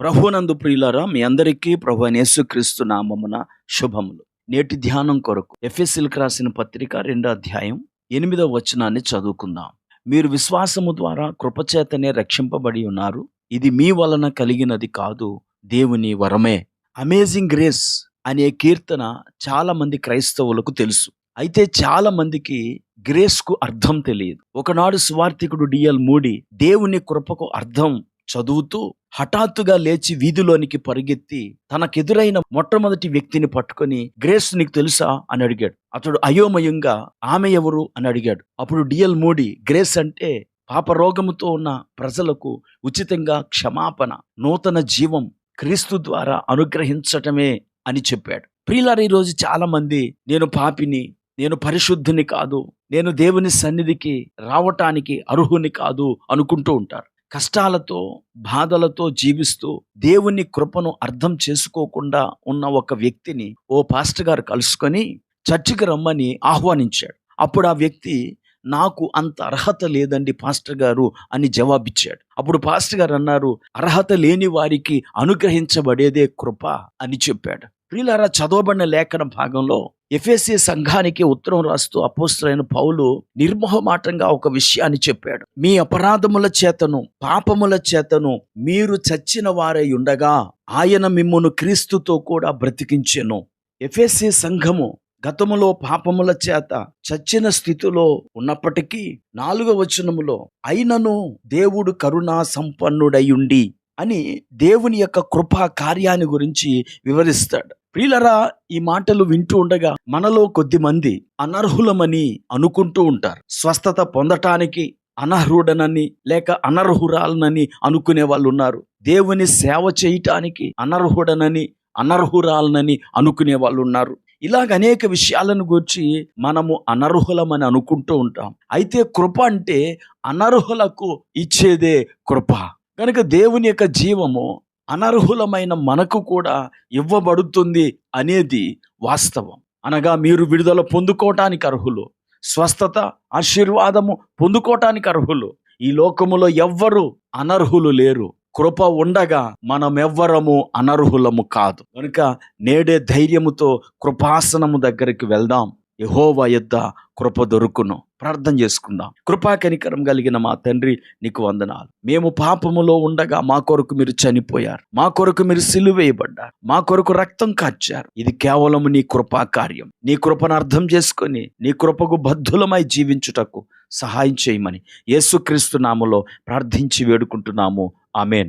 ప్రభునందు ప్రియులరా మీ అందరికీ ప్రభు యేసుక్రీస్తు నామమున శుభములు. నేటి ధ్యానం కొరకు ఎఫ్ఎస్సిల్కి రాసిన పత్రిక రెండో అధ్యాయం ఎనిమిదో వచనాన్ని చదువుకుందాం. మీరు విశ్వాసము ద్వారా కృపచేతనే రక్షింపబడి ఉన్నారు. ఇది మీ వలన కలిగినది కాదు దేవుని వరమే. అమేజింగ్ గ్రేస్ అనే కీర్తన చాలా మంది క్రైస్తవులకు తెలుసు. అయితే చాలా మందికి గ్రేస్కు అర్థం తెలియదు. ఒకనాడు స్వార్థికుడు డిఎల్ మూడి దేవుని కృపకు అర్థం చదువుతూ హఠాత్తుగా లేచి వీధిలోనికి పరిగెత్తి తనకెదురైన మొట్టమొదటి వ్యక్తిని పట్టుకొని గ్రేస్ నీకు తెలుసా? అని అడిగాడు. అతడు అయోమయంగా ఆమె ఎవరు? అని అడిగాడు. అప్పుడు డిఎల్ మోడీ గ్రేస్ అంటే పాపరోగముతో ఉన్న ప్రజలకు ఉచితంగా క్షమాపణ నూతన జీవం క్రీస్తు ద్వారా అనుగ్రహించటమే అని చెప్పాడు. ప్రియులారు ఈరోజు చాలా మంది నేను పాపిని నేను పరిశుద్ధిని కాదు నేను దేవుని సన్నిధికి రావటానికి అర్హుని కాదు అనుకుంటూ ఉంటారు. కష్టాలతో బాధలతో జీవిస్తూ దేవుని కృపను అర్థం చేసుకోకుండా ఉన్న ఒక వ్యక్తిని ఓ పాస్టర్ గారు కలుసుకొని చర్చికి రమ్మని ఆహ్వానించాడు. అప్పుడు ఆ వ్యక్తి నాకు అంత అర్హత లేదండి పాస్టర్ గారు అని జవాబిచ్చాడు. అప్పుడు పాస్టర్ గారు అన్నారు అర్హత లేని వారికి అనుగ్రహించబడేదే కృప అని చెప్పాడు. ప్రియులారా చదవబడిన లేఖన భాగంలో ఎఫ్ఎస్సి సంఘానికి ఉత్తరం రాస్తూ అపోస్తులైన పౌలు నిర్మోహమాటంగా ఒక విషయాన్ని చెప్పాడు. మీ అపరాధముల చేతను పాపముల చేతను మీరు చచ్చిన వారై ఉండగా ఆయన మిమ్మును క్రీస్తుతో కూడా బ్రతికించెను. ఎఫ్ఎస్సి సంఘము గతములో పాపముల చేత చచ్చిన స్థితిలో ఉన్నప్పటికీ నాలుగవ వచనములో అయినను దేవుడు కరుణా సంపన్నుడయుండి అని దేవుని యొక్క కృపా కార్యాన్ని గురించి వివరిస్తాడు. ప్రియులరా ఈ మాటలు వింటూ ఉండగా మనలో కొద్ది మంది అనర్హులమని అనుకుంటూ ఉంటారు. స్వస్థత పొందటానికి అనర్హుడనని లేక అనర్హురాలనని అనుకునే వాళ్ళు ఉన్నారు దేవుని సేవ చేయటానికి అనర్హుడనని అనర్హురాలనని అనుకునే వాళ్ళు ఉన్నారు ఇలాగ అనేక విషయాలను గురించి మనము అనర్హులమని అనుకుంటూ ఉంటాం. అయితే కృప అంటే అనర్హులకు ఇచ్చేదే కృప. కనుక దేవుని యొక్క జీవము అనర్హులమైన మనకు కూడా ఇవ్వబడుతుంది అనేది వాస్తవం. అనగా మీరు విడుదల పొందుకోవటానికి అర్హులు స్వస్థత ఆశీర్వాదము పొందుకోవటానికి అర్హులు. ఈ లోకములో ఎవ్వరు అనర్హులు లేరు. కృప ఉండగా మనమెవ్వరము అనర్హులము కాదు. కనుక నేడే ధైర్యముతో కృపాసనము దగ్గరికి వెళ్దాం. యహోవ యొద్ద కృప దొరుకును. ప్రార్థన చేసుకుందాం. కృపా కనికరం కలిగిన మా తండ్రి నీకు వందనాలు. మేము పాపములో ఉండగా మా కొరకు మీరు చనిపోయారు. మా కొరకు మీరు సిలువేయబడ్డారు మా కొరకు రక్తం కార్చారు. ఇది కేవలం నీ కృపా కార్యం. నీ కృపను అర్థం చేసుకొని నీ కృపకు బద్ధులమై జీవించుటకు సహాయం చేయమని యేసుక్రీస్తు నామలో ప్రార్థించి వేడుకుంటున్నాము. ఆమెన్.